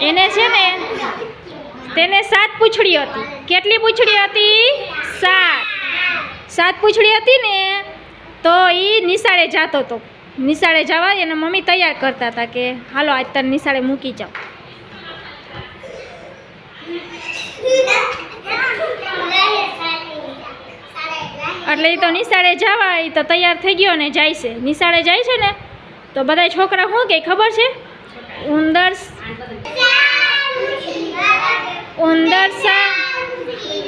એને છે ને તેને સાત પૂંછડી હતી. કેટલી પૂંછડી હતી? સાત. સાત પૂંછડી હતી ને તો એ નિશાળે જતો હતો નિશાળે જવા એને મમ્મી તૈયાર કરતા હતા કે, હાલો, આજ તને નિશાળે મૂકી જાઓ એટલે એ તો નિશાળે જવા એ તો તૈયાર થઈ ગયો ને જાય છે. નિશાળે જાય છે ને, તો બધા છોકરા શું કે, ખબર છે? ઉંદર ઉંદર સા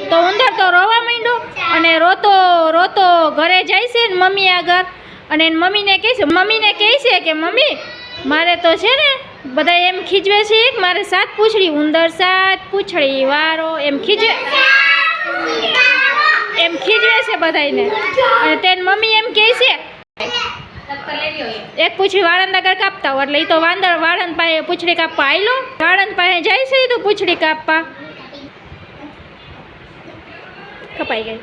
તો ઉંદર તો રોવા માંડ્યો અને રોતો રોતો ઘરે જાય છે ને મમ્મી આગળ. અને એની મમ્મીને કહે છે, મમ્મીને કહે છે કે, મમ્મી, મારે તો છે ને બધા એમ ખીજવે છે કે મારે સાત પૂછડી. ઉંદર સાત પૂછડી વારો એમ ખીજવે. એમ ખીજવે છે બધાયને. અને તેની મમ્મી એમ કહે છે એક પૂછડી વાળંદ આગળ કાપતા હોય એટલે એ તો વાંદર વાળંદ પાસે પૂછડી કાપવા આવેલો વાળંદ પાસે જાય છે તો પૂછડી કાપવા. કપાઈ ગઈ.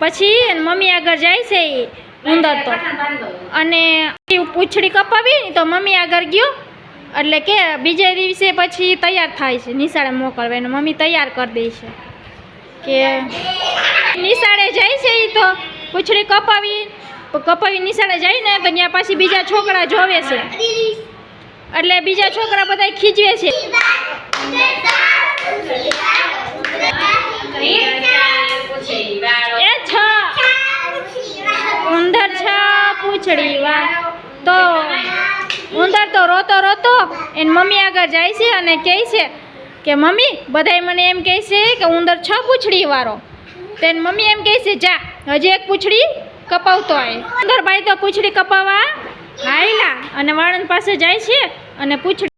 પછી મમ્મી આગળ જાય છે એ ઉંદર તો. અને પૂછડી કપાવી ને તો મમ્મી આગળ ગયો એટલે કે બીજે દિવસે પછી તૈયાર થાય છે નિશાળે મોકલવા. એને મમ્મી તૈયાર કરી દે છે. કે નિશાળે જાય છે એ તો પૂંછડી કપાવી કપાવી નિશાળે જાય ને તો ત્યાં પાછી બીજા છોકરા જોવે છે. એટલે બીજા છોકરા બધા ખીજવે છે. એ છ. ઉંદર છ, પૂંછડી વા તો ઉંદર તો રોતો રોતો એની મમ્મી આગળ જાય છે અને કહે છે કે, મમ્મી, બધાય મને એમ કહે છે કે ઉંદર છ પૂંછડી વાળો તેની મમ્મી એમ કહે છે, જા, હજી એક પૂંછડી કપાવતો આય ઉંદરભાઈ તો પૂછડી કપાવવા હાયલા અને વાળંદ પાસે જાય છે અને પૂછડી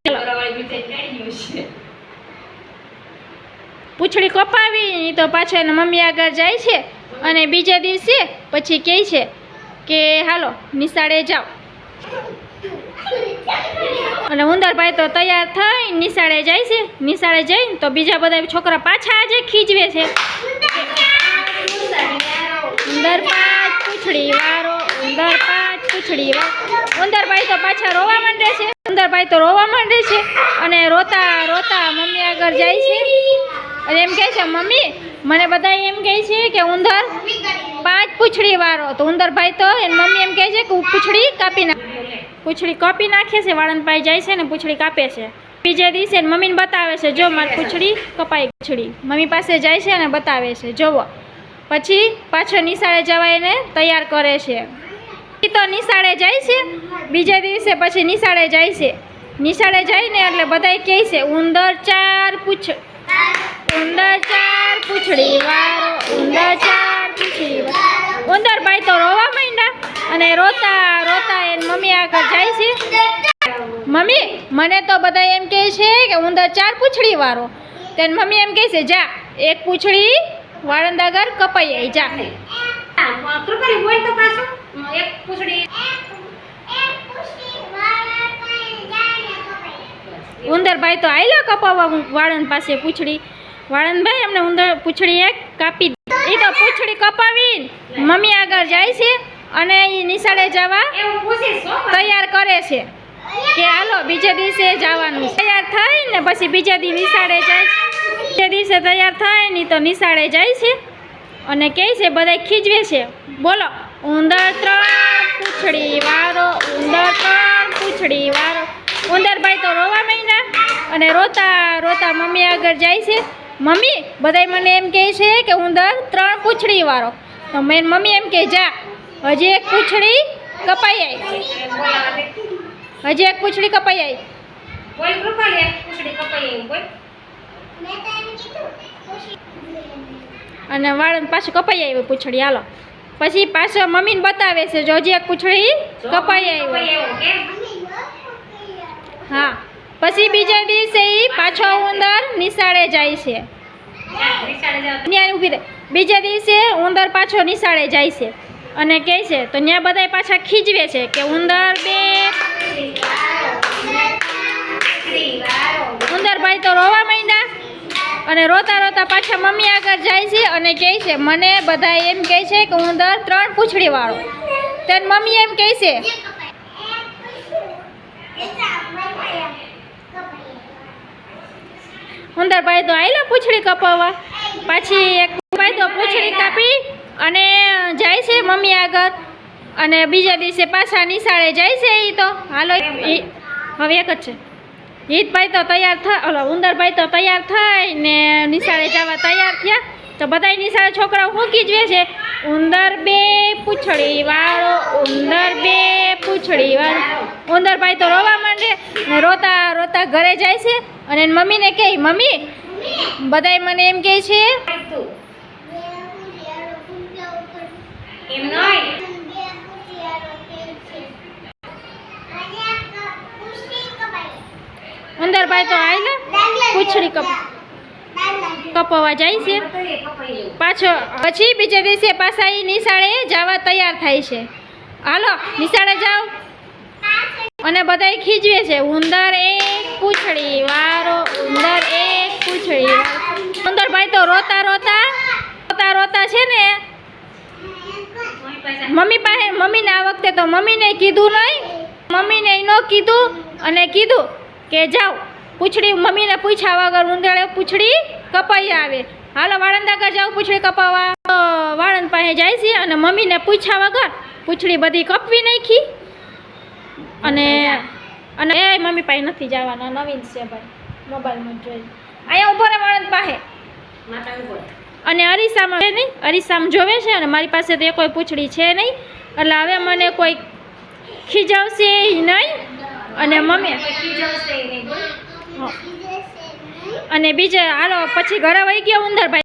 પૂંછડી કપાવી તો પાછો એના મમ્મી આગળ જાય છે અને બીજા દિવસે પછી કહે છે કે હાલો નિશાળે જાઓ. અને ઉંદરભાઈ તો તૈયાર થઈ નિશાળે જાય છે. નિશાળે જઈને તો બીજા બધા છોકરા પાછા આજે ખીજવે છે. ઉંદર પાંચ પૂંછડી વારો ઉંદર પાંચ પૂંછડી વારો ઉંદરભાઈ તો પાછા રોવા માંડે છે. ઉંદરભાઈ તો રોવા માંડે છે. અને રોતા રોતા મમ્મી આગળ જાય છે. અને એમ કહે છે, મમ્મી, મને બધા એમ કહે છે કે ઉંદર પાંચ પૂંછડી વારો તો ઉંદરભાઈ તો એની મમ્મી એમ કહે છે કે પૂંછડી કાપી નાખે. પૂંછડી કાપી નાખે છે વાળંદ પાસે જાય છે ને પૂંછડી કાપે છે. બીજે દિવસે મમ્મીને બતાવે છે, જો મારી પૂંછડી કપાઈ પૂંછડી. મમ્મી પાસે જાય છે અને બતાવે છે, જોવો. પછી પાછો નિશાળે જવા એને તૈયાર કરે છે. એ તો નિશાળે જાય છે, બીજા દિવસે પછી નિશાળે જાય છે. નિશાળે જઈને એટલે બધાય કહે છે, ઉંદર ચાર પૂછ, ઉંદર ચાર પૂંછડી વાળો ઉંદર ચાર પૂછડી ઉંદર ભાઈ તો રોવા માંડ્યા અને રોતા રોતા એને મમ્મી આગળ જાય છે. મમ્મી, મને તો બધા એમ કહે છે કે ઉંદર ચાર પૂછડી વાળો તેને મમ્મી એમ કહે છે, જા, એક પૂંછડી વાળંદ આગળ કપાઈ આવી જા. કૃપાલી બોલ તો પાછું. એક પૂછડી. ઉંદરભાઈ તો આયલા કપાવવા વાળંદ પાસે પૂછડી. વાળંદભાઈ અમને ઉંદર પૂછડી એક કાપી એ તો પૂછડી કપાવી મમ્મી આગળ જાય છે અને એ નિશાળે જવા તૈયાર કરે છે. કે હાલો બીજે દિવસે જવાનું. તૈયાર થાય ને પછી બીજા દિવસ નિશાળે જાય. છે. બીજે દિવસે તૈયાર થાયની તો નિશાળે જાય છે અને કહે છે બધા ખીજવે છે. બોલો ઉંદર ત્રણ પૂંછડી વારો ઉંદર ત્રણ પૂછડી વારો. ઉંદરભાઈ તો રોવા માંડ્યા અને રોતા રોતા મમ્મી આગળ જાય છે. મમ્મી બધાય મને એમ કહે છે કે ઉંદર ત્રણ પૂછડી વાળો તો મેં મમ્મી એમ કહે જા હજી એક પૂંછડી કપાઈ આવી હજી એક પૂંછડી કપાઈ આવી બોલ કૃપા એક પૂછડી કપાઈ આવી બોલ. અને વાળંદ પાછું કપાઈ આવ્યું પૂંછડી હાલો. પછી પાછો મમ્મીને બતાવે છે જો હજી એક પૂછડી કપાઈ આવ્યું. હા. પછી બીજા દિવસે પાછો ઉંદર નિશાળે જાય છે. ત્યાં ઊભી રહે. બીજા દિવસે ઉંદર પાછો નિશાળે જાય છે. અને કહે છે તો ત્યાં બધા પાછા ખીજવે છે કે ઉંદર બે ઉંદરભાઈ તો રોવા માંડ્યા અને રોતા રોતા પાછા મમ્મી આગળ જાય છે અને કહે છે, મને બધા એમ કહે છે કે ઉંદર ત્રણ પૂંછડી વાળો. તેની મમ્મી એમ કહે છે ઉંદરભાઈ તો આયલા પૂંછડી કપાવવા. પાછી એક ભાઈ તો પૂંછડી કાપી અને જાય છે મમ્મી આગળ. અને બીજા દિવસે પાછા નિશાળે જાય છે એ તો. હાલો હવે એક જ છે. હિતભાઈ તો તૈયાર થાય ઓલો ઉંદરભાઈ તો તૈયાર થાય ને નિશાળે જવા તૈયાર થયા. તો બધાય નિશાળે છોકરાઓ મૂકી જ છે. ઉંદર બે પૂંછડી વાળો ઉંદર બે પૂંછડી વાળો. ઉંદરભાઈ તો રોવા માંડે ને રોતા રોતા ઘરે જાય છે. અને મમ્મીને કહે મમ્મી બધાય મને એમ કહે છે એમ નહીં ઉંદરભાઈ તો આયલા પૂંછડી કપ. કપવા જાય છે. પાછો, પછી બીજા દિવસે પાછા એ નિશાળે જવા તૈયાર થાય છે. હાલો, નિશાળે જાઓ. અને બધાય ખીજવે છે. ઉંદર એક, પૂંછડી વારો, ઉંદર એક, પૂંછડી ઉંદર ઉંદરભાઈ તો રોતા રોતા રોતા રોતા છે ને. મમ્મી પાસે, મમ્મીને આ વખતે તો મમ્મીને કીધું નહીં. મમ્મીને ન કીધું અને કીધું કે જાઓ. પૂછડી મમ્મીને પૂછ્યા વગર ઉંદરે પૂછડી કપાઈ આવે. હાલો વાળંદ આગળ જાઓ પૂછડી કપાવવા વાળંદ પાસે જાય છે અને મમ્મીને પૂછ્યા વગર પૂંછડી બધી કપવી નાખી. અને અને એ મમ્મી પાસે નથી જવાના નવીન છે ભાઈ મોબાઈલમાં જોઈ. અહીંયા ઊભો રહે વાળંદ પાસે. અને અરીસામાં નહીં અરીસામાં જોવે છે અને મારી પાસે તો એ કોઈ પૂછડી છે નહીં. એટલે હવે મને કોઈ ખીજાવશે નહીં. અને મમ્મી. અને બીજે હાલો પછી ઘરે વહી ગયો ઉંદરભાઈ